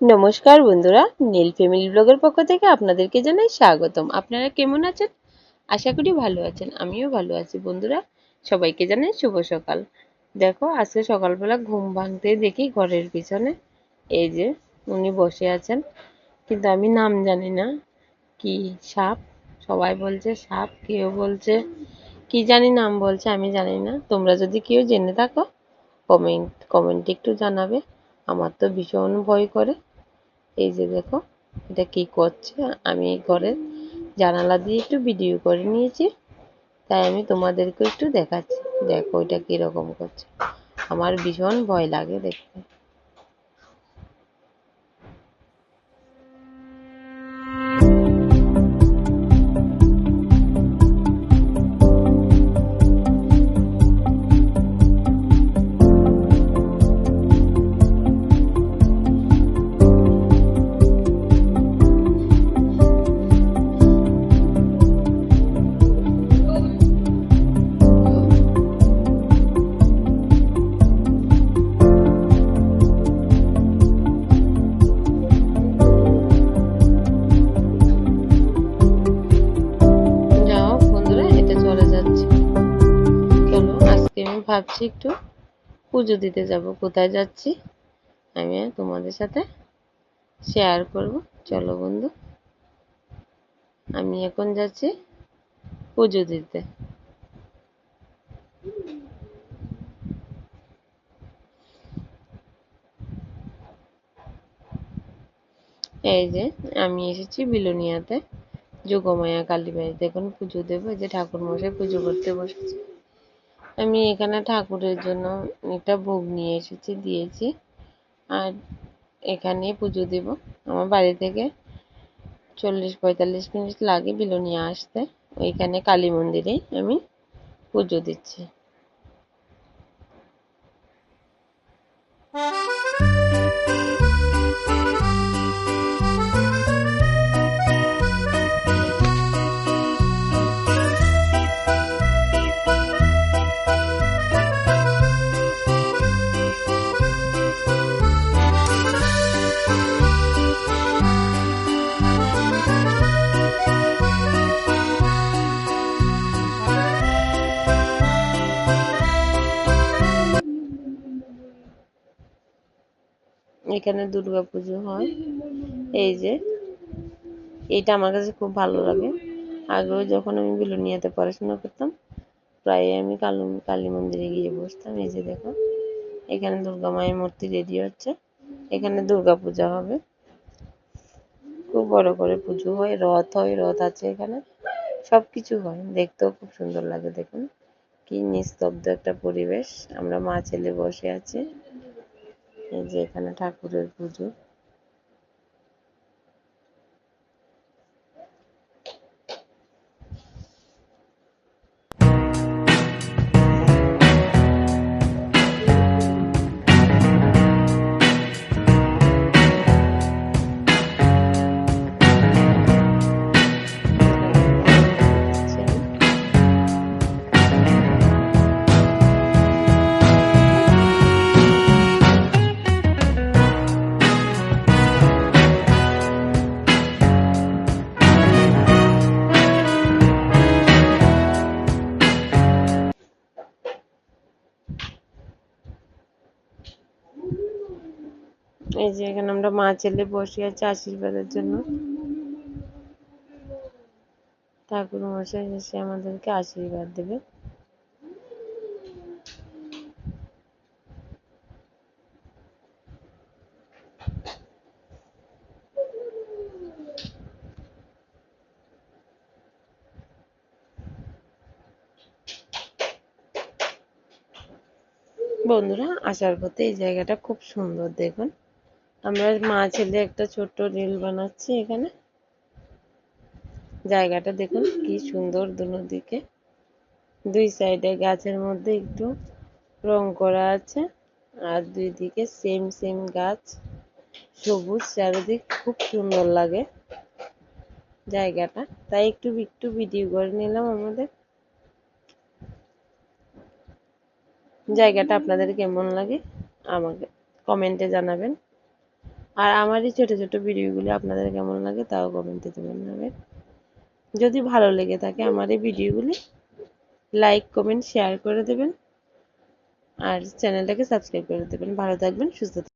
নমস্কার বন্ধুরা, নীল ফ্যামিলি ব্লগের পক্ষ থেকে আপনাদেরকে জানাই স্বাগতম। আপনারা কেমন আছেন? আশা করি ভালো আছেন, আমিও ভালো আছি বন্ধুরা। সবাইকে জানাই শুভ সকাল। দেখো, আজকে সকালবেলা ঘুম ভাঙতে দেখি ঘরের পিছনে। এই যে উনি বসে আছেন। কিন্তু আমি নাম জানি না। কি সাপ? সবাই বলছে সাপ, কেউ বলছে, কি জানি নাম বলছে আমি জানি না। তোমরা যদি কেউ জেনে থাকো কমেন্ট কমেন্টে একটু জানাবে। আমার তো ভীষণ ভয় করে। এই যে দেখো, এটা কি করছে? আমি ঘরের জানালা দিয়ে একটু ভিডিও করে নিয়েছি। তাই আমি তোমাদেরকে একটু দেখাচ্ছি। দেখো, এটা কীরকম করছে। আমার ভীষণ ভয় লাগে দেখতে। ভাবছি একটু। পুজো দিতে যাব, কোথায় যাচ্ছি আমি তোমাদের সাথে শেয়ার করব। চলো বন্ধু, আমি এখন যাচ্ছি পুজো দিতে। এই যে আমি এসেছি বিলোনিয়াতে। যোগমায়া কালী বাড়িতে এখন পুজো দেবো, এই যে ঠাকুর মশাই পুজো করতে বসেছে। আমি এখানে ঠাকুরের জন্য একটা ভোগ নিয়ে এসেছি, দিয়েছি। আর এখানে পুজো দেব। আমার বাড়ি থেকে চল্লিশ পঁয়তাল্লিশ মিনিট লাগে বিলোনিয়া আসতে। ওইখানে কালী মন্দিরেই আমি পুজো দিচ্ছি। এখানে দুর্গা পুজো হয়। এই যে এটা আমার কাছে খুব ভালো লাগে। আগেও যখন আমি বিলোনিয়াতে পড়াশোনা করতাম প্রায় আমি কালী কালী মন্দিরে গিয়ে বসতাম। এই যে দেখো, এখানে দুর্গা মায়ের মূর্তি রেডি হচ্ছে। এখানে দুর্গা পূজা হবে। খুব বড় করে পুজো হয়, রথ হয়, রথ আছে এখানে। সব কিছু হয়, দেখতেও খুব সুন্দর লাগে, দেখুন। কি নিস্তব্ধ একটা পরিবেশ। আমরা মা ছেলে বসে আছি। এই যে এখানে ঠাকুরের পুজো। এই যে এখানে আমরা মা ছেলে বসে আছি আশীর্বাদের জন্য। ঠাকুর মশাই এসে আমাদেরকে আশীর্বাদ দেবে। বন্ধুরা, আসার পথে এই জায়গাটা খুব সুন্দর, দেখুন। আমরা মা ছেলে একটা ছোট্ট রিল বানাচ্ছি এখানে। জায়গাটা দেখুন কি সুন্দর দিকে দুই সাইডে গাছের মধ্যে একটু রং করা আছে আর দুই দিকে সেম সেম গাছ। সবুজ, চারিদিক খুব সুন্দর লাগে জায়গাটা। তাই একটু একটু ভিডিও করে নিলাম আমাদের। জায়গাটা আপনাদের কেমন লাগে আমাকে কমেন্টে জানাবেন। আর আমার এই ছোট ছোটো ভিডিওগুলি আপনাদের কেমন লাগে তাও কমেন্টে হবে। যদি ভালো লেগে থাকে আমার এই ভিডিওগুলি লাইক কমেন্ট শেয়ার করে দেবেন। আর চ্যানেলটাকে সাবস্ক্রাইব করে দেবেন। ভালো থাকবেন, সুস্থ থাকবেন।